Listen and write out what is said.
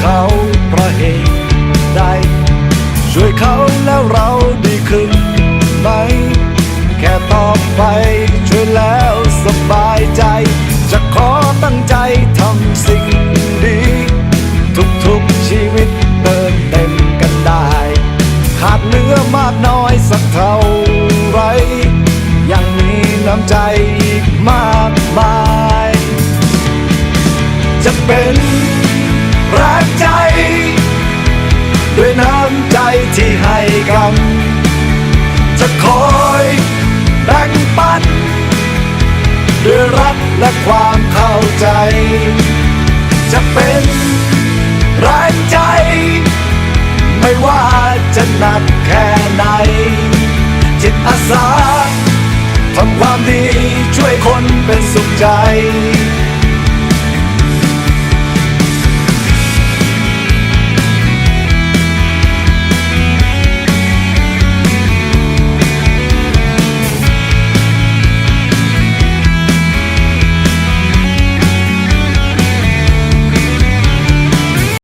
เขาเพราะเหตุใด ช่วยเขาแล้วเราดีขึ้นไหม แค่ตอบไปช่วยแล้วสบายใจ จะขอตั้งใจทำสิ่งดี ทุกทุกชีวิตเติมเต็มกันได้ ขาดเนื้อมากน้อยสักเท่าไร ยังมีน้ำใจอีกมากมาย จะเป็น รักใจ ด้วยน้ำใจที่ให้กัน จะคอยแบ่งปัน ด้วยรักและความเข้าใจ จะเป็นแรงใจ ไม่ว่าจะหนักแค่ไหน จิตอาสาทำความดีช่วยคนเป็นสุขใจ